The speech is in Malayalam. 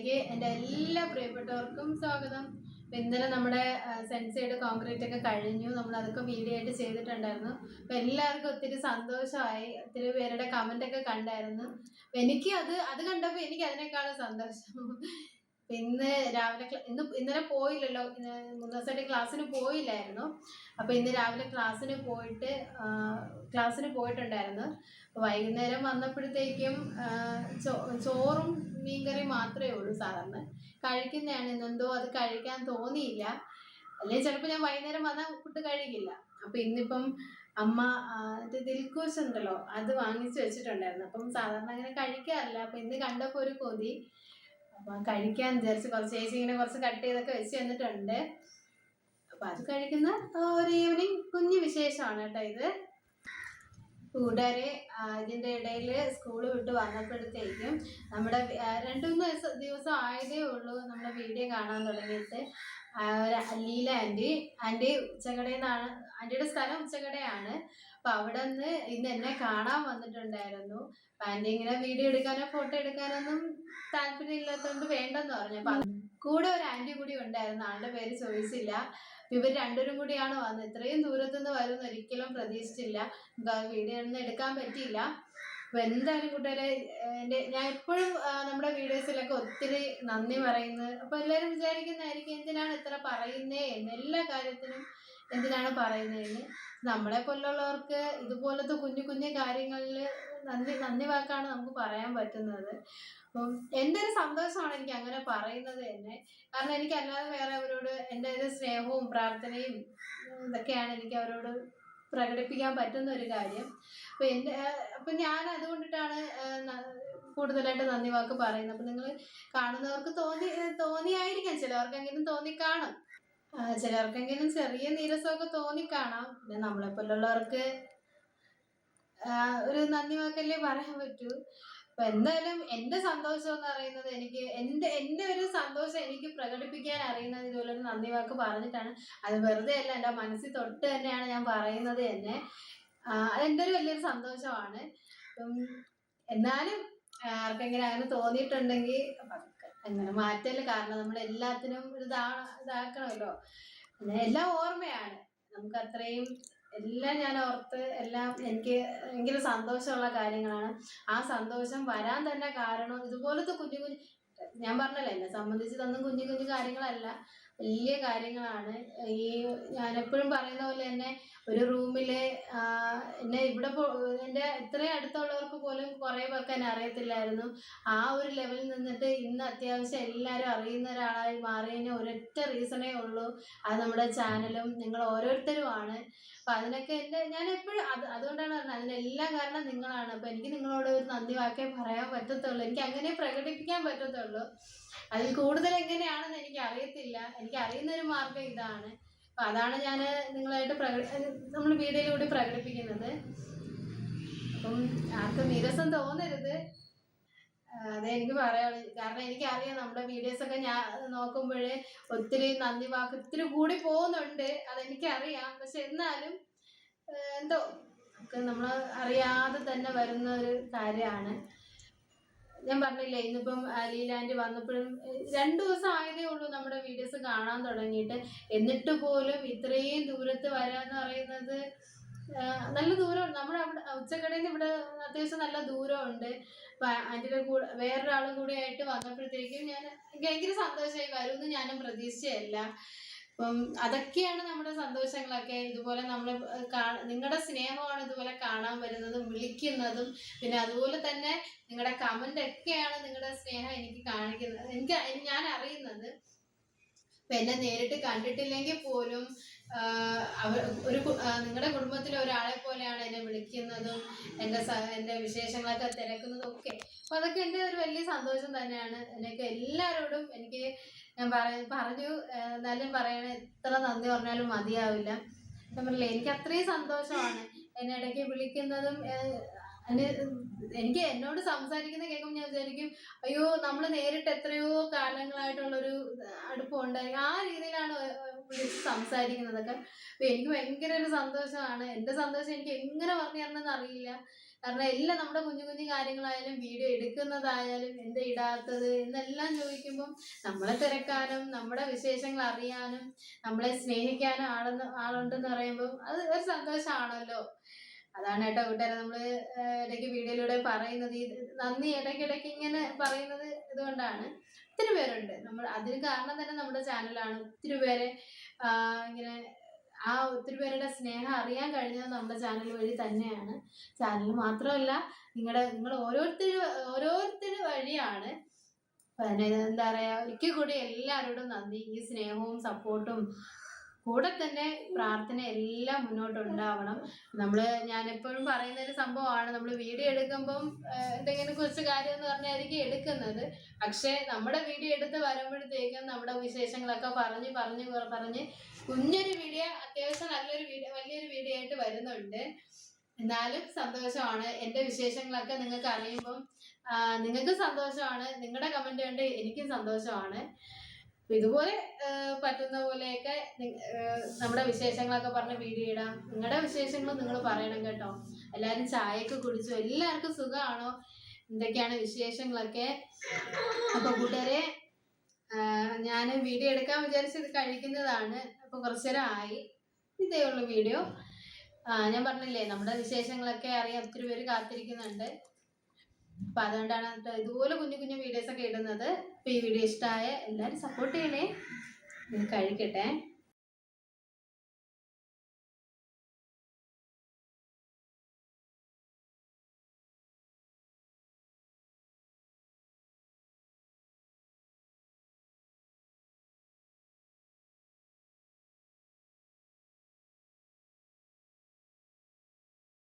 ചാനലിലേക്ക് എന്റെ എല്ലാ പ്രിയപ്പെട്ടവർക്കും സ്വാഗതം. ഇന്നലെ നമ്മുടെ സെൻസൈഡ് കോൺക്രീറ്റ് ഒക്കെ കഴിഞ്ഞു. നമ്മൾ അതൊക്കെ വീഡിയോ ആയിട്ട് ചെയ്തിട്ടുണ്ടായിരുന്നു. അപ്പൊ എല്ലാവർക്കും ഒത്തിരി സന്തോഷമായി. ഒത്തിരി പേരുടെ കമന്റ് ഒക്കെ കണ്ടായിരുന്നു. എനിക്ക് അത് അത് കണ്ടപ്പോൾ എനിക്ക് അതിനേക്കാളും സന്തോഷം. ഇന്ന് രാവിലെ ഇന്ന് ഇന്നലെ പോയില്ലല്ലോ. മൂന്ന് ദിവസമായിട്ട് ക്ലാസ്സിന് പോയില്ലായിരുന്നു. അപ്പൊ ഇന്ന് രാവിലെ ക്ലാസ്സിന് പോയിട്ട് ക്ലാസ്സിന് പോയിട്ടുണ്ടായിരുന്നു. വൈകുന്നേരം വന്നപ്പോഴത്തേക്കും ചോറും മീൻകറി മാത്രമേ ഉള്ളൂ സാധാരണ. കഴിക്കുന്നതാണ്. ഇന്നെന്തോ അത് കഴിക്കാൻ തോന്നിയില്ല. അല്ലെങ്കിൽ ചിലപ്പോൾ ഞാൻ വൈകുന്നേരം വന്നാൽ ഫുഡ് കഴിക്കില്ല. അപ്പൊ ഇന്നിപ്പം അമ്മ ദിൽക്കോശ് ഉണ്ടല്ലോ അത് വാങ്ങിച്ചു വെച്ചിട്ടുണ്ടായിരുന്നു. അപ്പം സാധാരണ അങ്ങനെ കഴിക്കാറില്ല. അപ്പൊ ഇന്ന് കണ്ടപ്പോൾ ഒരു കൊതി. അപ്പൊ കഴിക്കാൻ വിചാരിച്ച് കുറച്ച് ചേച്ചി ഇങ്ങനെ കുറച്ച് കട്ട് ചെയ്തൊക്കെ വെച്ച് തന്നിട്ടുണ്ട് അപ്പൊ അത് കഴിക്കുന്ന ഒരു ഈവനിങ് കുഞ്ഞു വിശേഷമാണ് കേട്ടോ ഇത്. കൂട്ടുകാരെ ആ, ഇതിന്റെ ഇടയിൽ സ്കൂൾ വിട്ട് വന്നപ്പോഴത്തേക്കും നമ്മുടെ രണ്ടു മൂന്ന് ദിവസം ദിവസം ആയതേ ഉള്ളൂ നമ്മുടെ വീഡിയോ കാണാൻ തുടങ്ങിയിട്ട്. ലീല ആന്റി. ആന്റി ഉച്ചക്കടയിൽ നിന്നാണ് ആന്റിയുടെ സ്ഥലം ഉച്ചകടയാണ്. അപ്പൊ അവിടെ നിന്ന് ഇന്ന് എന്നെ കാണാൻ വന്നിട്ടുണ്ടായിരുന്നു. അപ്പൊ ആന്റി ഇങ്ങനെ വീഡിയോ എടുക്കാനോ ഫോട്ടോ എടുക്കാനൊന്നും താല്പര്യം ഇല്ലാത്തതുകൊണ്ട് വേണ്ടെന്ന് പറഞ്ഞു. അപ്പൊ കൂടെ ഒരു ആന്റി കൂടി ഉണ്ടായിരുന്നു. ആളുടെ പേര് ചോദിച്ചില്ല. ഇവർ രണ്ടുപേരും കൂടിയാണ് വന്നത്. ഇത്രയും ദൂരത്തുനിന്ന് വരുമെന്ന് ഒരിക്കലും പ്രതീക്ഷിച്ചില്ല. വീഡിയോ ഒന്നും എടുക്കാൻ പറ്റിയില്ല. അപ്പൊ എന്തായാലും കൂട്ടുകാരെ എന്റെ ഞാൻ എപ്പോഴും നമ്മുടെ വീഡിയോസിലൊക്കെ ഒത്തിരി നന്ദി പറയുന്നത് അപ്പൊ എല്ലാവരും വിചാരിക്കുന്നതായിരിക്കും എന്തിനാണ് ഇത്ര പറയുന്നേ? എന്ന് എല്ലാ കാര്യത്തിനും എന്തിനാണ് പറയുന്നതെന്ന്. നമ്മളെ പോലുള്ളവർക്ക് ഇതുപോലത്തെ കുഞ്ഞു കുഞ്ഞു കാര്യങ്ങളിൽ നന്ദി നന്ദി വാക്കാണ് നമുക്ക് പറയാൻ പറ്റുന്നത്. അപ്പം എന്റെ ഒരു സന്തോഷമാണ് എനിക്ക് അങ്ങനെ പറയുന്നത് തന്നെ. കാരണം എനിക്ക് അല്ലാതെ വേറെ അവരോട് എന്റെ ഒരു സ്നേഹവും പ്രാർത്ഥനയും ഇതൊക്കെയാണ് എനിക്ക് അവരോട് പ്രകടിപ്പിക്കാൻ പറ്റുന്ന ഒരു കാര്യം. അപ്പൊ എന്റെ അപ്പൊ ഞാൻ അതുകൊണ്ടിട്ടാണ് കൂടുതലായിട്ട് നന്ദി വാക്ക് പറയുന്നത്. അപ്പൊ നിങ്ങൾ കാണുന്നവർക്ക് തോന്നി തോന്നിയായിരിക്കാം. ചിലവർക്കെങ്കിലും തോന്നി കാണും ആ, ചിലർക്കെങ്കിലും ചെറിയ നീരസമൊക്കെ തോന്നിക്കാണാം. പിന്നെ നമ്മളെ പോലുള്ളവർക്ക് ആ, ഒരു നന്ദി വാക്കല്ലേ പറയാൻ പറ്റൂ. അപ്പൊ എന്തായാലും എന്റെ സന്തോഷം എന്ന് പറയുന്നത് എനിക്ക് എന്റെ എന്റെ ഒരു സന്തോഷം എനിക്ക് പ്രകടിപ്പിക്കാൻ അറിയുന്നത് ഇതുപോലെ ഒരു നന്ദി വാക്ക് പറഞ്ഞിട്ടാണ്. അത് വെറുതെ അല്ല എന്റെ മനസ്സിൽ തൊട്ട് തന്നെയാണ് ഞാൻ പറയുന്നത് തന്നെ. ആ, അതെന്റെ ഒരു വലിയൊരു സന്തോഷമാണ്. എന്നാലും ആർക്കെങ്കിലും അങ്ങനെ തോന്നിയിട്ടുണ്ടെങ്കിൽ അങ്ങനെ മാറ്റൽ കാരണം നമ്മൾ എല്ലാത്തിനും ഒരു ഇതാ ഇതാക്കണമല്ലോ. എല്ലാം ഓർമ്മയാണ്. നമുക്ക് അത്രയും എല്ലാം ഞാൻ ഓർത്ത് എല്ലാം എനിക്ക് ഭയങ്കര സന്തോഷമുള്ള കാര്യങ്ങളാണ്. ആ സന്തോഷം വരാൻ തന്നെ കാരണം ഇതുപോലത്തെ കുഞ്ഞു കുഞ്ഞു ഞാൻ പറഞ്ഞല്ലോ എന്നെ സംബന്ധിച്ച് ഇതൊന്നും കുഞ്ഞു കുഞ്ഞു കാര്യങ്ങളല്ല. വലിയ കാര്യങ്ങളാണ്. ഈ ഞാൻ എപ്പോഴും പറയുന്ന പോലെ തന്നെ ഒരു റൂമിൽ എന്നെ ഇവിടെ എന്റെ ഇത്രയും അടുത്തുള്ളവർക്ക് പോലും കുറേ പേർക്ക് എന്നെ അറിയത്തില്ലായിരുന്നു. ആ ഒരു ലെവലിൽ നിന്നിട്ട് ഇന്ന് അത്യാവശ്യം എല്ലാവരും അറിയുന്ന ഒരാളായി മാറിയതിന് ഒരൊറ്റ റീസണേ ഉള്ളൂ. അത് നമ്മുടെ ചാനലും നിങ്ങൾ ഓരോരുത്തരുമാണ് അപ്പൊ അതിനൊക്കെ എന്റെ ഞാൻ എപ്പോഴും അത് അതുകൊണ്ടാണ് പറഞ്ഞത്. അതിനെല്ലാം കാരണം നിങ്ങളാണ്. അപ്പൊ എനിക്ക് നിങ്ങളോട് ഒരു നന്ദി വാക്കേ പറയാൻ പറ്റത്തുള്ളൂ. എനിക്ക് അങ്ങനെ പ്രകടിപ്പിക്കാൻ പറ്റത്തുള്ളൂ. അതിൽ കൂടുതൽ എങ്ങനെയാണെന്ന് എനിക്ക് അറിയത്തില്ല. എനിക്ക് അറിയുന്ന ഒരു മാർഗം ഇതാണ്. അപ്പൊ അതാണ് ഞാൻ നിങ്ങളായിട്ട് പ്രകടി നമ്മൾ വീഡിയോയിലൂടെ പ്രകടിപ്പിക്കുന്നത്. അപ്പം ആർക്കും നിരസം തോന്നരുത്. അതെ എനിക്ക് പറയാനുള്ളത് കാരണം എനിക്കറിയാം നമ്മുടെ വീഡിയോസ് ഒക്കെ ഞാൻ നോക്കുമ്പോൾ ഒത്തിരി നന്ദി വാക്ക് ഒത്തിരി കൂടി പോകുന്നുണ്ട്. അതെനിക്കറിയാം. പക്ഷെ എന്നാലും എന്തോ നമ്മൾ അറിയാതെ തന്നെ വരുന്ന ഒരു കാര്യമാണ്. ഞാൻ പറഞ്ഞില്ലേ ഇന്നിപ്പം ലീലാൻഡ് വന്നപ്പോഴും രണ്ടു ദിവസം ആയതേ ഉള്ളൂ നമ്മുടെ വീഡിയോസ് കാണാൻ തുടങ്ങിയിട്ട്. എന്നിട്ട് പോലും ഇത്രയും ദൂരത്ത് വരാന്ന് പറയുന്നത് നല്ല ദൂരം നമ്മുടെ അവിടെ ഉച്ചക്കടയിൽ ഇവിടെ അത്യാവശ്യം നല്ല ദൂരമുണ്ട്. അപ്പൊ ആന്റിയുടെ കൂടെ വേറൊരാളും കൂടെ ആയിട്ട് വന്നപ്പോഴത്തേക്കും ഞാൻ ഭയങ്കര സന്തോഷമായി. വരുമെന്ന് ഞാനും പ്രതീക്ഷിച്ചതല്ല. അപ്പം അതൊക്കെയാണ് നമ്മുടെ സന്തോഷങ്ങളൊക്കെ. ഇതുപോലെ നമ്മൾ നിങ്ങളുടെ സ്നേഹമാണ് ഇതുപോലെ കാണാൻ വരുന്നതും വിളിക്കുന്നതും. പിന്നെ അതുപോലെ തന്നെ നിങ്ങളുടെ കമന്റ് ഒക്കെയാണ് നിങ്ങളുടെ സ്നേഹം എനിക്ക് കാണിക്കുന്നത്. എനിക്ക് ഞാൻ അറിയുന്നത് ഇപ്പൊ എന്നെ നേരിട്ട് കണ്ടിട്ടില്ലെങ്കിൽ പോലും അവർ ഒരു നിങ്ങളുടെ കുടുംബത്തിലെ ഒരാളെ പോലെയാണ് എന്നെ വിളിക്കുന്നതും എന്റെ എന്റെ വിശേഷങ്ങളൊക്കെ തിരക്കുന്നതും ഒക്കെ. അപ്പൊ അതൊക്കെ എന്റെ ഒരു വലിയ സന്തോഷം തന്നെയാണ്. എനിക്ക് എല്ലാവരോടും എനിക്ക് ഞാൻ പറഞ്ഞു പറഞ്ഞു എന്നാലും പറയണ എത്ര നന്ദി പറഞ്ഞാലും മതിയാവില്ല. ഞാൻ എനിക്ക് അത്രയും സന്തോഷമാണ് എന്നെ ഇടയ്ക്ക് വിളിക്കുന്നതും എനിക്ക് എന്നോട് സംസാരിക്കുന്ന കേൾക്കുമ്പോൾ ഞാൻ വിചാരിക്കും അയ്യോ നമ്മൾ നേരിട്ട് എത്രയോ കാലങ്ങളായിട്ടുള്ളൊരു അടുപ്പമുണ്ടായി ആ രീതിയിലാണ് വിളിച്ച് സംസാരിക്കുന്നതൊക്കെ. അപ്പൊ എനിക്ക് ഭയങ്കര ഒരു സന്തോഷമാണ്. എന്റെ സന്തോഷം എനിക്ക് എങ്ങനെ പറഞ്ഞു തരണമെന്ന് അറിയില്ല. കാരണം എല്ലാം നമ്മുടെ കുഞ്ഞു കുഞ്ഞു കാര്യങ്ങളായാലും വീഡിയോ എടുക്കുന്നതായാലും എന്താ ഇടാത്തത് എന്നെല്ലാം ചോദിക്കുമ്പം നമ്മളെ തിരക്കാനും നമ്മുടെ വിശേഷങ്ങൾ അറിയാനും നമ്മളെ സ്നേഹിക്കാനും ആളെന്ന് ആളുണ്ടെന്ന് പറയുമ്പോൾ അത് ഒരു സന്തോഷമാണല്ലോ അതാണ് കേട്ടോ കൂട്ടുകാരെ നമ്മൾ ഏഹ് ഇടയ്ക്ക് വീഡിയോയിലൂടെ പറയുന്നത്. ഈ നന്ദി ഇടയ്ക്കിടയ്ക്ക് ഇങ്ങനെ പറയുന്നത് ഇതുകൊണ്ടാണ്. ഒത്തിരി പേരുണ്ട്. നമ്മൾ അതിന് കാരണം തന്നെ നമ്മുടെ ചാനലാണ്. ഒത്തിരി പേരെ ഇങ്ങനെ ആ ഒത്തിരി പേരുടെ സ്നേഹം അറിയാൻ കഴിഞ്ഞത് നമ്മുടെ ചാനൽ വഴി തന്നെയാണ്. ചാനൽ മാത്രമല്ല നിങ്ങളുടെ നിങ്ങൾ ഓരോരുത്തർ ഓരോരുത്തർ വഴിയാണ്. എന്താ പറയാ ഒരിക്കൽ കൂടി എല്ലാവരോടും നന്ദി. ഈ സ്നേഹവും സപ്പോർട്ടും കൂടെ തന്നെ പ്രാർത്ഥന എല്ലാം മുന്നോട്ട് ഉണ്ടാവണം. നമ്മൾ ഞാൻ എപ്പോഴും പറയുന്ന ഒരു സംഭവമാണ് നമ്മൾ വീഡിയോ എടുക്കുമ്പം എന്തെങ്കിലും കുറച്ച് കാര്യം എന്ന് പറഞ്ഞായിരിക്കും എടുക്കുന്നത്. പക്ഷെ നമ്മുടെ വീഡിയോ എടുത്ത് വരുമ്പോഴത്തേക്കും നമ്മുടെ വിശേഷങ്ങളൊക്കെ പറഞ്ഞ് പറഞ്ഞ് പറഞ്ഞ് കുഞ്ഞൊരു വീഡിയോ അത്യാവശ്യം നല്ലൊരു വീഡിയോ വലിയൊരു വീഡിയോ ആയിട്ട് വരുന്നുണ്ട്. എന്നാലും സന്തോഷമാണ്. എന്റെ വിശേഷങ്ങളൊക്കെ നിങ്ങൾക്ക് അറിയുമ്പം നിങ്ങൾക്കും സന്തോഷമാണ്. നിങ്ങളുടെ കമന്റ് കണ്ട് എനിക്കും സന്തോഷമാണ്. ഇതുപോലെ പറ്റുന്ന പോലെയൊക്കെ നമ്മുടെ വിശേഷങ്ങളൊക്കെ പറഞ്ഞ് വീഡിയോ ഇടാം. നിങ്ങളുടെ വിശേഷങ്ങൾ നിങ്ങൾ പറയണം കേട്ടോ. എല്ലാവരും ചായയൊക്കെ കുടിച്ചു? എല്ലാവർക്കും സുഖമാണോ എന്തൊക്കെയാണ് വിശേഷങ്ങളൊക്കെ? അപ്പൊ കൂട്ടുകാരെ ഞാൻ വീഡിയോ എടുക്കാൻ വിചാരിച്ചത് കഴിക്കുന്നതാണ്. അപ്പൊ കുറച്ചേരം ആയി. ഇതേ ഉള്ളു വീഡിയോ. ആ ഞാൻ പറഞ്ഞില്ലേ നമ്മുടെ വിശേഷങ്ങളൊക്കെ അറിയാൻ ഒത്തിരി പേര് കാത്തിരിക്കുന്നുണ്ട്. അപ്പൊ അതുകൊണ്ടാണ് ഇതുപോലെ കുഞ്ഞു കുഞ്ഞു വീഡിയോസ് ഒക്കെ ഇടുന്നത്. അപ്പൊ ഈ വീഡിയോ ഇഷ്ടമായ എല്ലാരും സപ്പോർട്ട് ചെയ്യണേ. കഴിക്കട്ടെ